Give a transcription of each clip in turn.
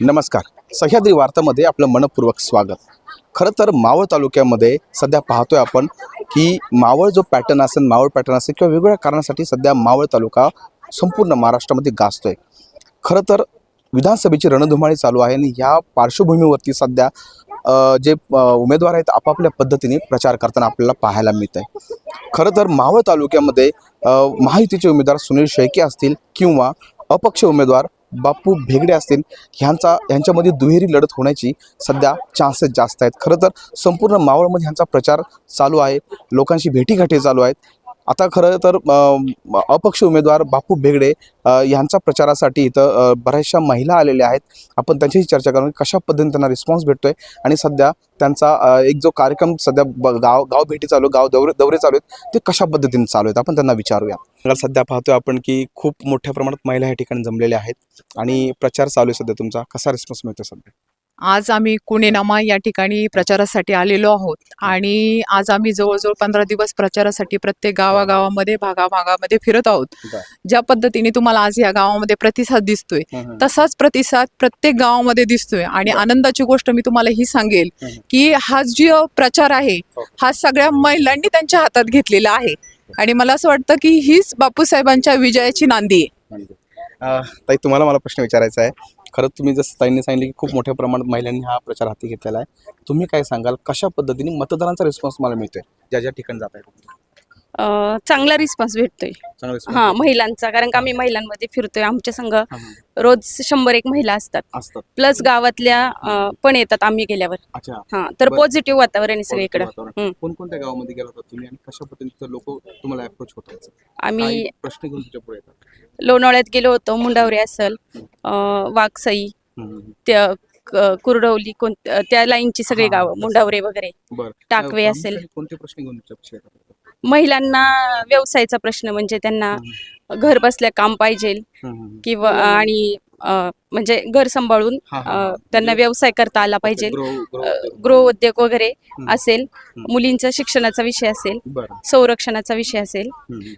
नमस्कार. सह्याद्री वार्तामध्ये आपलं मनपूर्वक स्वागत. खरं तर मावळ तालुक्यामध्ये सध्या पाहतोय आपण की मावळ जो पॅटर्न असेल मावळ पॅटर्न असेल किंवा वेगवेगळ्या कारणासाठी सध्या मावळ तालुका संपूर्ण महाराष्ट्रामध्ये गाजतोय. खरं तर विधानसभेची रणधुमाळी चालू आहे आणि ह्या पार्श्वभूमीवरती सध्या जे उमेदवार आहेत आपापल्या पद्धतीने प्रचार करताना आपल्याला पाहायला मिळत आहे खरं तर मावळ तालुक्यामध्ये महायुतीचे उमेदवार सुनील शेळके असतील किंवा अपक्ष उमेदवार बापू भेगडे असतील ह्यांचा ह्यांच्यामध्ये दुहेरी लढत होण्याची सध्या चान्सेस जास्त आहेत. खरं तर संपूर्ण मावळमध्ये ह्यांचा प्रचार चालू आहे. लोकांशी भेटीगाठी चालू आहेत. आता खरं तर अपक्ष उमेदवार बापू भेगडे अ, ह्यांचा प्रचारासाठी इथं बऱ्याचशा महिला आलेल्या आहेत. आपण त्यांच्याशी चर्चा करून कशा पद्धतीने त्यांना रिस्पॉन्स भेटतोय आणि सध्या त्यांचा एक जो कार्यक्रम सध्या ब- गाव गाव भेटी चालू गाव दौरे दौरे चालू आहेत ते कशा पद्धतीने चालू आहेत? आपण त्यांना विचारूया. तर सध्या पाहतोय आपण की खूप मोठ्या प्रमाणात महिला या ठिकाणी जमलेल्या आहेत आणि प्रचार चालू आहे सध्या तुमचा. कसा रिस्पॉन्स मिळतो सध्या? आज आम्ही कुणेनामा या ठिकाणी प्रचारासाठी आलेलो आहोत आणि आज आम्ही जवळजवळ पंधरा दिवस प्रचारासाठी प्रत्येक गावागावामध्ये भागाभागामध्ये फिरत आहोत. ज्या पद्धतीने तुम्हाला आज या गावामध्ये प्रतिसाद दिसतोय तसाच प्रतिसाद प्रत्येक गावामध्ये दिसतोय आणि. आनंदाची गोष्ट मी तुम्हाला ही सांगेल. की हा जो प्रचार आहे हो. हा सगळ्या महिलांनी त्यांच्या हातात घेतलेला आहे आणि मला असं वाटतं की हीच बापूसाहेबांच्या विजयाची नांदी आहे ताई तुम्हाला मला प्रश्न विचारायचा आहे खरंच तुम्ही जसं ताईंनी सांगितलं की खूप मोठ्या प्रमाणात महिलांनी हा प्रचार हाती घेतलेला आहे. तुम्ही काय सांगाल? कशा पद्धतीने मतदारांचा रिस्पॉन्स मला मिळतोय? ज्या ज्या ठिकाणी जात आहे अ, चांगला रिस्पॉन्स भेटतोय चांगला response हा. महिलांचा कारण का आम्ही महिलांमध्ये फिरतोय आमच्या संघ. रोज शंभर एक महिला असतात असतात प्लस गावातल्या अ, पण येतात आम्ही गेल्यावर अच्छा हा तर बरं. पॉझिटिव्ह वातावरण आहे सगळीकडे. हम्म. कोणकोणत्या गावामध्ये गेला होता तुम्ही आणि कशा पद्धतीने लोक तुम्हाला अप्रोच होतात आम्ही काही प्रश्न घेऊन तुमच्यापुढे येतात लोणावळ्यात गेलो होतो मुंडावरे असल अ, हम्म. त्या क- कुरडवली कोण त्या लाईनची सगळी हा, गावं. मुंडावरे वगैरे बरं टाकवे असेल. कोणते प्रश्न घेऊन तुमच्यापुढे येतात महिलांना व्यवसायाचा प्रश्न म्हणजे त्यांना. घर बसल्या काम पाहिजे. किंवा आणि म्हणजे घर सांभाळून. त्यांना म्हणजे व्यवसाय करता आला पाहिजे. गृह- अ, उद्योग. वगैरे. असेल मुलींचा शिक्षणाचा विषय असेल संरक्षणाचा विषय असेल.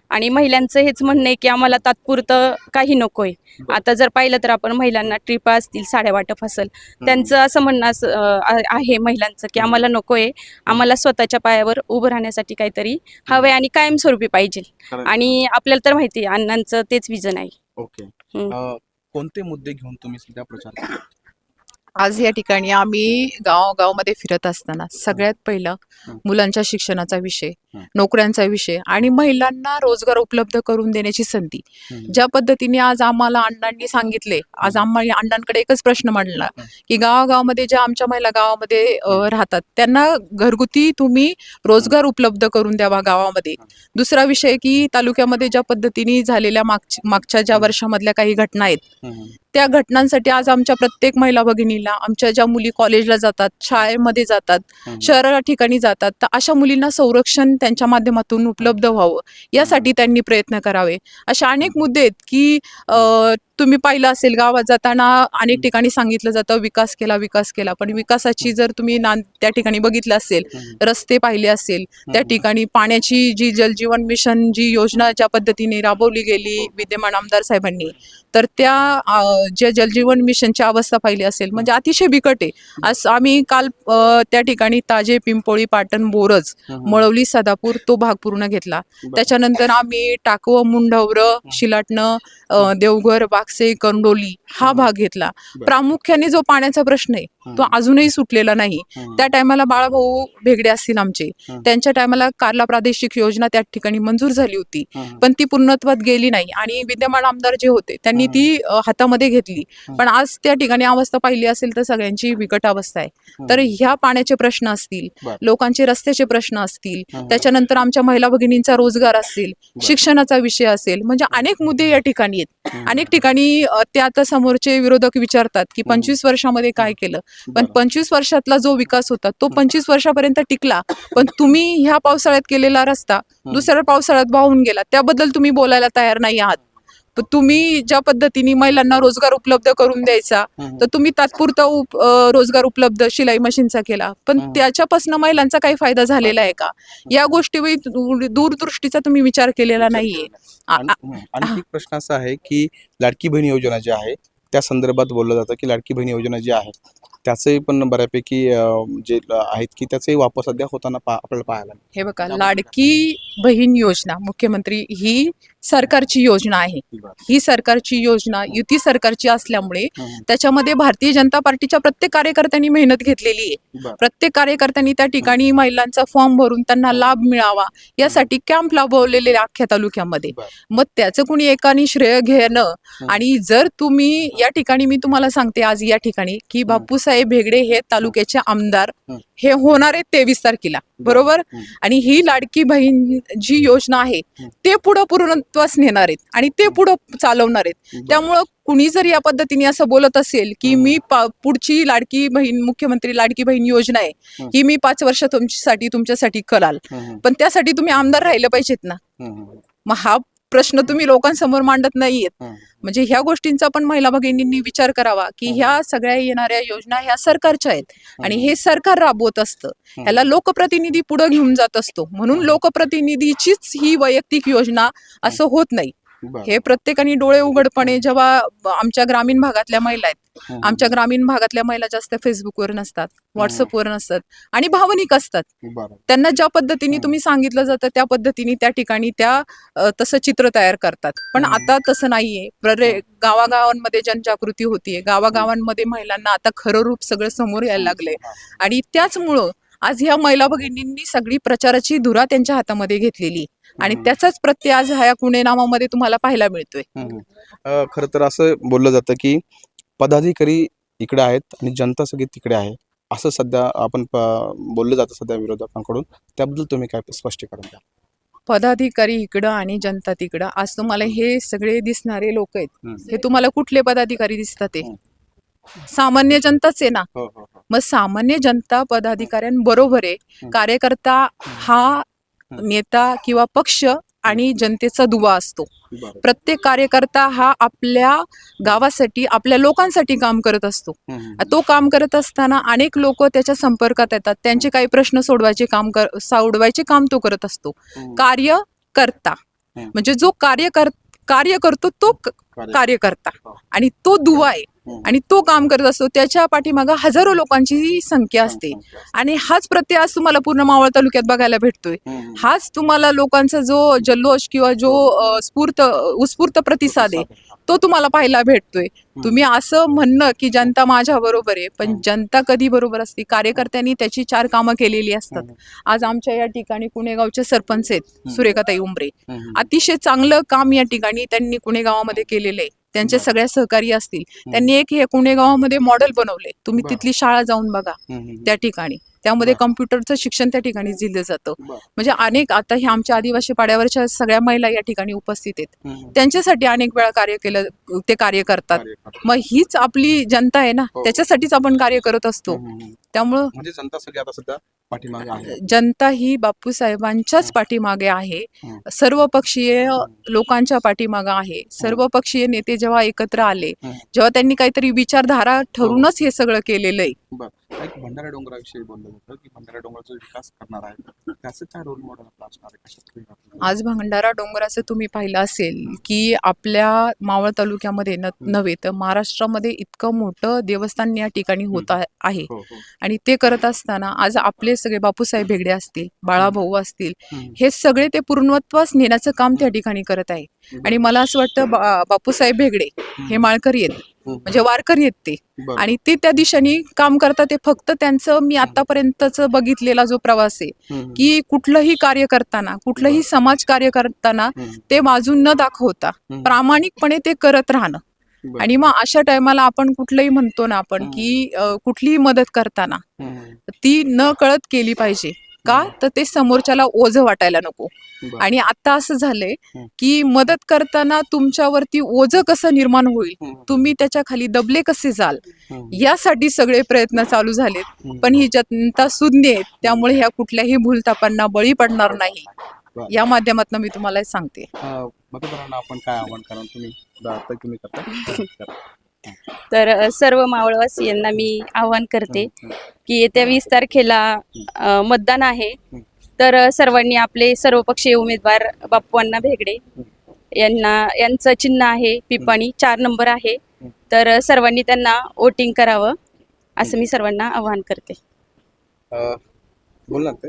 आणि महिलांचं हेच म्हणणं आहे की आम्हाला तात्पुरतं काही नकोय. आता जर पाहिलं तर आपण महिलांना ट्रिप असतील साड्या वाटप असेल त्यांचं असं म्हणणं आहे महिलांचं की आम्हाला नकोय. आम्हाला स्वतःच्या पायावर उभं राहण्यासाठी काहीतरी हवंय आणि कायमस्वरूपी पाहिजे. आणि आपल्याला तर माहिती आहे अण्णांचं तेच विजन आहे. कोणते मुद्दे घेऊन तुम्ही सध्या प्रचार करता? आज या ठिकाणी आम्ही गावागावामध्ये फिरत असताना सगळ्यात पहिलं. मुलांच्या शिक्षणाचा विषय. नोकऱ्यांचा विषय आणि महिलांना रोजगार उपलब्ध करून देण्याची संधी. ज्या पद्धतीने आज आम्हाला अण्णांनी सांगितले आज आम्हाला अण्णांकडे एकच प्रश्न मांडला. की गावागावामध्ये ज्या आमच्या महिला गावामध्ये राहतात त्यांना घरगुती तुम्ही रोजगार उपलब्ध करून द्यावा गावामध्ये दुसरा विषय की तालुक्यामध्ये ज्या पद्धतीने झालेल्या मागच- मागच्या ज्या. वर्षामधल्या काही घटना आहेत. त्या घटनांसाठी आज आमच्या प्रत्येक महिला भगिनीला आमच्या ज्या मुली कॉलेजला जातात शाळेमध्ये जातात. शहरा ठिकाणी जातात तर अशा मुलींना संरक्षण त्यांच्या माध्यमातून उपलब्ध व्हावं यासाठी त्यांनी प्रयत्न करावे असे अनेक मुद्दे आहेत की तुम्ही पाहिलं असेल गावात जाताना अनेक ठिकाणी सांगितलं जातं विकास केला विकास केला पण विकासाची जर तुम्ही ना त्या ठिकाणी बघितलं असेल. रस्ते पाहिले असेल त्या. ठिकाणी पाण्याची जी जलजीवन मिशन जी योजना ज्या पद्धतीने राबवली गेली विद्यमान आमदार साहेबांनी तर त्या ज्या जलजीवन मिशनची अवस्था पाहिली असेल म्हणजे अतिशय बिकट आहे आज आम्ही काल त्या ठिकाणी ताजे पिंपोळी पाटण बोरज. मळवली सदापूर तो भाग पूर्ण घेतला. त्याच्यानंतर आम्ही टाकव मुंडवरं शिलाटणं देवघर बागसे कंडोली हा. भाग घेतला. प्रामुख्याने जो पाण्याचा प्रश्न आहे तो. अजूनही सुटलेला नाही. त्या टायमाला बाळाभाऊ भेगडे असतील आमचे. त्यांच्या टायमाला कार्ला प्रादेशिक योजना त्या ठिकाणी मंजूर झाली होती. पण ती पूर्णत्वात गेली नाही आणि विद्यमान आमदार जे होते त्यांनी. ती हातामध्ये घेतली. पण आज त्या ठिकाणी अवस्था पाहिली असेल तर सगळ्यांची बिकट अवस्था आहे तर ह्या पाण्याचे प्रश्न असतील. लोकांचे रस्त्याचे प्रश्न असतील. त्याच्यानंतर आमच्या महिला भगिनींचा रोजगार असेल बरं. शिक्षणाचा विषय असेल म्हणजे अनेक मुद्दे या ठिकाणी आहेत. अनेक ठिकाणी ते आता समोरचे विरोधक विचारतात की. पंचवीस वर्षामध्ये काय केलं पण. पंचवीस वर्षातला जो विकास होता तो पंचवीस वर्षापर्यंत टिकला पण तुम्ही ह्या पावसाळ्यात केलेला रस्ता. दुसऱ्या पावसाळ्यात वाहून गेला त्याबद्दल तुम्ही बोलायला तयार नाही आहात तुम्ही ज्या पद्धतीने महिलांना रोजगार उपलब्ध करून द्यायचा. तर तुम्ही तात्पुरता उप- रोजगार उपलब्ध शिलाई मशीनचा केला पण. त्याच्यापासून महिलांचा काही फायदा झालेला आहे का या गोष्टीवर दूर- दूरदृष्टीचा तुम्ही विचार केलेला नाहीये. आणखी प्रश्न असा आहे की लाडकी बहीण योजना जी आहे त्या संदर्भात बोललं जातं की लाडकी बहीण योजना जी आहे त्याचंही पण बऱ्यापैकी जे आहेत की त्याचाही वापर सध्या होताना पा आपल्याला पाहायला. हे बघा लाडकी बहीण योजना मुख्यमंत्री ही सरकारची योजना आहे ही सरकारची योजना युती सरकारची असल्यामुळे. त्याच्यामध्ये भारतीय जनता पार्टीच्या प्रत्येक कार्यकर्त्यांनी मेहनत घेतलेली आहे. प्रत्येक कार्यकर्त्यांनी त्या ठिकाणी महिलांचा फॉर्म भरून त्यांना लाभ मिळावा यासाठी कॅम्प लाभवलेले अख्ख्या तालुक्यामध्ये. मग त्याचं कुणी एकाने श्रेय घेणं आणि जर तुम्ही या ठिकाणी मी तुम्हाला सांगते आज या ठिकाणी की बापूसाहेब भेगडे हे तालुक्याचे आमदार हं. होणार आहेत तेवीस तारखेला बरोबर. आणि ही लाडकी बहीण जी योजना आहे. ते पुढं पूर्णत्वास नेणार आहेत आणि ते पुढं चालवणार आहेत. त्यामुळं कुणी जर या पद्धतीने असं बोलत असेल की. मी पुढची लाडकी बहीण मुख्यमंत्री लाडकी बहीण योजना आहे हं. मी पाच वर्ष तुमच्यासाठी तुमच्यासाठी कराल पण त्यासाठी तुम्ही आमदार राहिले पाहिजेत ना मग हा प्रश्न तुम्ही लोकांसमोर मांडत नाहीयेत. म्हणजे ह्या गोष्टींचा पण महिला भगिनींनी विचार करावा की. ह्या सगळ्या येणाऱ्या योजना ह्या सरकारच्या आहेत आणि हे सरकार राबवत असतं. ह्याला लोकप्रतिनिधी पुढे घेऊन जात असतो म्हणून लोकप्रतिनिधीचीच ही वैयक्तिक योजना असं होत नाही. हे प्रत्येकाने डोळे उघडपणे जेव्हा आमच्या ग्रामीण भागातल्या महिला आहेत आमच्या ग्रामीण भागातल्या महिला जास्त फेसबुकवर नसतात व्हॉट्सअपवर नसतात आणि भावनिक असतात. त्यांना ज्या पद्धतीने. तुम्ही सांगितलं जातं त्या पद्धतीने त्या ठिकाणी त्या तसं चित्र तयार करतात. पण. आता तसं नाहीये. प्ररे गावागावांमध्ये जनजागृती होतीये. गावागावांमध्ये महिलांना आता खरं रूप सगळं समोर यायला लागलंय. आणि त्याचमुळं आज ह्या महिला भगिनींनी सगळी प्रचाराची धुरा त्यांच्या हातामध्ये घेतलेली आणि. त्याचाच प्रत्यय आज ह्या पुणे नामामध्ये तुम्हाला पाहायला मिळतोय खरं तर असं बोललं जातं की पदाधिकारी इकडे आहेत आणि जनता सगळी तिकडे आहे असं सध्या आपण बोललं जातं सध्या विरोधकांकडून त्याबद्दल तुम्ही काय स्पष्टीकरण द्या पदाधिकारी इकडं आणि जनता तिकडं आज तुम्हाला हे सगळे दिसणारे लोक आहेत. हे तुम्हाला कुठले पदाधिकारी दिसतात ते. सामान्य जनताच आहे ना हो हो हो मग सामान्य जनता पदाधिकाऱ्यांबरोबर आहे. कार्यकर्ता हं. नेता किंवा पक्ष आणि जनतेचा दुवा असतो. प्रत्येक कार्यकर्ता हा आपल्या गावासाठी आपल्या लोकांसाठी काम करत असतो. तो काम करत असताना अनेक लोक त्याच्या संपर्कात येतात त्यांचे काही प्रश्न सोडवायचे काम कर सोडवायचे काम तो करत असतो. कार्य करता. म्हणजे जो कार्य कर कार्य करतो तो कार्यकर्ता हो. आणि तो दुवा आहे. आणि तो काम करत असतो त्याच्या पाठीमागं हजारो लोकांची संख्या असते. आणि हाच प्रत्यय आज तुम्हाला पूर्ण मावळ तालुक्यात बघायला भेटतोय. हाच तुम्हाला लोकांचा जो जल्लोष किंवा जो स्फूर्त उत्स्फूर्त प्रतिसाद आहे तो तुम्हाला पाहायला भेटतोय. तुम्ही असं म्हणणं की जनता माझ्या बरोबर आहे पण. जनता कधी बरोबर असते? कार्यकर्त्यांनी त्याची चार कामं केलेली असतात. आज आमच्या या ठिकाणी कुणेगावचे सरपंच आहेत. सुरेखाताई उमरे. अतिशय चांगलं काम या ठिकाणी त्यांनी कुणे गावामध्ये केलेलं आहे. त्यांचे. सगळ्या सहकारी असतील त्यांनी एक हे कुणे गावामध्ये मॉडेल बनवले तुम्ही. तिथली शाळा जाऊन बघा. त्या ठिकाणी त्यामध्ये. कम्प्युटरचं शिक्षण त्या ठिकाणी दिलं जातं. म्हणजे अनेक आता ह्या आमच्या आदिवासी पाड्यावरच्या सगळ्या महिला या ठिकाणी उपस्थित आहेत. त्यांच्यासाठी अनेक वेळा कार्य केलं ते कार्य करतात. मग हीच आपली जनता आहे ना हो. त्याच्यासाठीच आपण कार्य करत असतो. त्यामुळं म्हणजे जनता सगळी आता सध्या पाठीमागे आहे. जनता ही बापू साहेबांच्याच पाठीमागे आहे. हं. सर्व पक्षीय लोकांच्या पाठीमागे आहे. सर्व पक्षीय नेते जेव्हा एकत्र आले हं. जेव्हा त्यांनी काहीतरी विचारधारा ठरूनच हे सगळं केलेलं आहे. भंडारा डोंगराविषयी बोललं जातं की भंडारा डोंगराचा विकास करणार आहे. त्याचं काय रोल मॉडेल आपला असणार? आज भंडारा डोंगराचं तुम्ही पाहिलं असेल की आपल्या मावळ तालुक्यामध्ये नव्हे तर महाराष्ट्रामध्ये इतकं मोठं देवस्थान या ठिकाणी होत आहे- आहे. हो हो. आणि ते करत असताना आज आपले सगळे बापूसाहेब भेगडे असतील बाळाभाऊ असतील. हे सगळे ते पूर्णत्वास नेण्याचं काम त्या ठिकाणी करत आहे आणि मला असं वाटतं बापूसाहेब भेगडे हे माळकरी आहेत हम्म. म्हणजे वारकरी आहेत ते. आणि ते त्या दिशेने काम करतात ते फक्त त्यांचं मी आतापर्यंतच बघितलेला जो प्रवास आहे. की कुठलंही कार्य करताना कुठलंही समाज कार्य करताना. ते वाजून न दाखवता. प्रामाणिकपणे ते करत राहणं. आणि मग अशा टायमाला आपण कुठलंही म्हणतो ना आपण. की कुठलीही मदत करताना. ती न कळत केली पाहिजे का तर ते समोरच्याला ओझं वाटायला नको. आणि आता असं झालंय. की मदत करताना तुमच्यावरती ओझं कसं निर्माण होईल. तुम्ही त्याच्याखाली दबले कसे जाल. यासाठी सगळे प्रयत्न चालू झालेत. पण ही जनता सुज्ञ आहे त्यामुळे ह्या कुठल्याही भूलतापांना बळी पडणार नाही. या माध्यमातून मी तुम्हाला सांगते आपण काय आव्हान तुम्ही तुम्ही करता तर सर्व मावळवासियांना मी आवाहन करते. की येत्या वीस तारखेला मतदान आहे. तर सर्वांनी आपले सर्वपक्षीय उमेदवार बाप्पू अण्णा भेगडे यांना यांचं चिन्ह आहे पिपाणी चार नंबर आहे. तर सर्वांनी त्यांना वोटिंग करावं असं मी सर्वांना आवाहन करते. अ, बोलणार ते.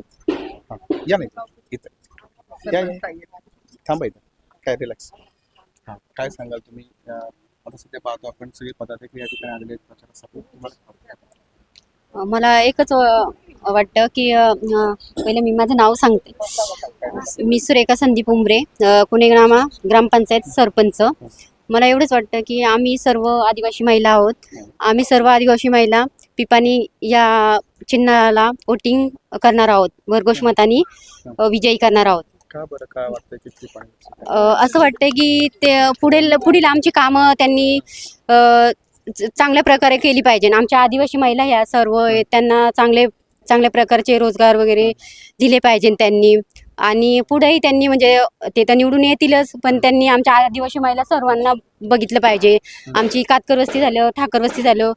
हां या नाही इथं. या या. थांबा इथं. काय रिलॅक्स हां. काय सांगाल तुम्ही? आता सध्या पाहतो आपण सगळे पदाधिकारी या ठिकाणी आलेले आहेत. प्रचारासाठी तुम्हाला? मला एकच वाटतं की पहिले मी माझं नाव सांगते. मी सुरेखा संदीप उमरे कुणेग्रामा ग्रामपंचायत सरपंच. मला एवढंच वाटतं की आम्ही सर्व आदिवासी महिला आहोत. आम्ही सर्व आदिवासी महिला पिपाणी या चिन्हाला वोटिंग करणार आहोत. भरघोष मतानी विजयी करणार आहोत. का बरं? काय वाटतं की ती पाणी? अ, असं वाटतं की ते पुढील पुढील आमची कामं त्यांनी अ, च- चांगल्या प्रकारे केली पाहिजे. आमच्या आदिवासी महिला ह्या सर्व त्यांना चांगले चांगल्या प्रकारचे रोजगार वगैरे दिले पाहिजे त्यांनी. आणि पुढेही त्यांनी म्हणजे ते तर निवडून येतीलच पण त्यांनी आमच्या आदिवासी महिला सर्वांना बघितलं पाहिजे. आमची कातकर वस्ती झालं ठाकर वस्ती झालं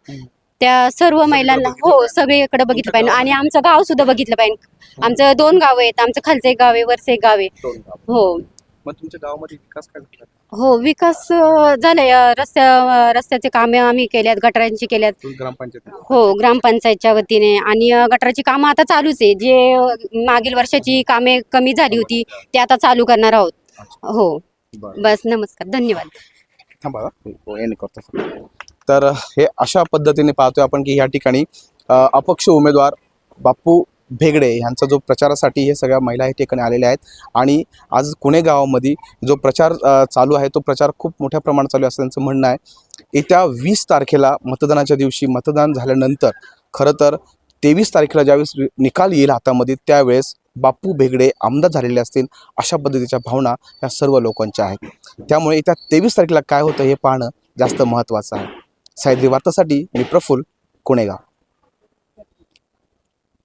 त्या सर्व महिलांना हो. सगळीकडे बघितलं पाहिजे. आणि आमचं गाव सुद्धा बघितलं पाहिजे. आमचं दोन गाव आहेत. आमचं खालचं एक गाव आहे वरचं एक गाव आहे. हो. मग तुमच्या गावामध्ये विकास काय झाला? हो विकास झालाय. रस्त्या रस्त्याचे कामे आम्ही केल्यात गटारांची केल्यात. ग्रामपंचायत हो ग्रामपंचायतच्या वतीने. आणि गटाराची कामं आता चालूच आहे. जे मागील वर्षाची कामे कमी झाली होती ते आता चालू करणार आहोत. हो. बस नमस्कार. धन्यवाद. थांबा. हो एंड करतो. तर हे अशा पद्धतीने पाहतोय आपण की या ठिकाणी अपक्ष उमेदवार बापू भेगडे यांचा जो प्रचारासाठी हे सगळ्या महिला या ठिकाणी आलेल्या आहेत आणि आज कुणे गावामध्ये जो प्रचार चालू आहे तो प्रचार खूप मोठ्या प्रमाणात चालू आहे असं त्यांचं म्हणणं आहे. येत्या वीस तारखेला मतदानाच्या दिवशी मतदान झाल्यानंतर खरं तर तेवीस तारखेला ज्यावेळेस निकाल येईल हातामध्ये त्यावेळेस बापू भेगडे आमदार झालेले असतील अशा पद्धतीच्या भावना या सर्व लोकांच्या आहेत. त्यामुळे येत्या तेवीस तारखेला काय होतं हे पाहणं जास्त महत्त्वाचं आहे. सायद्री वार्तासाठी मी प्रफुल कुणेगाव.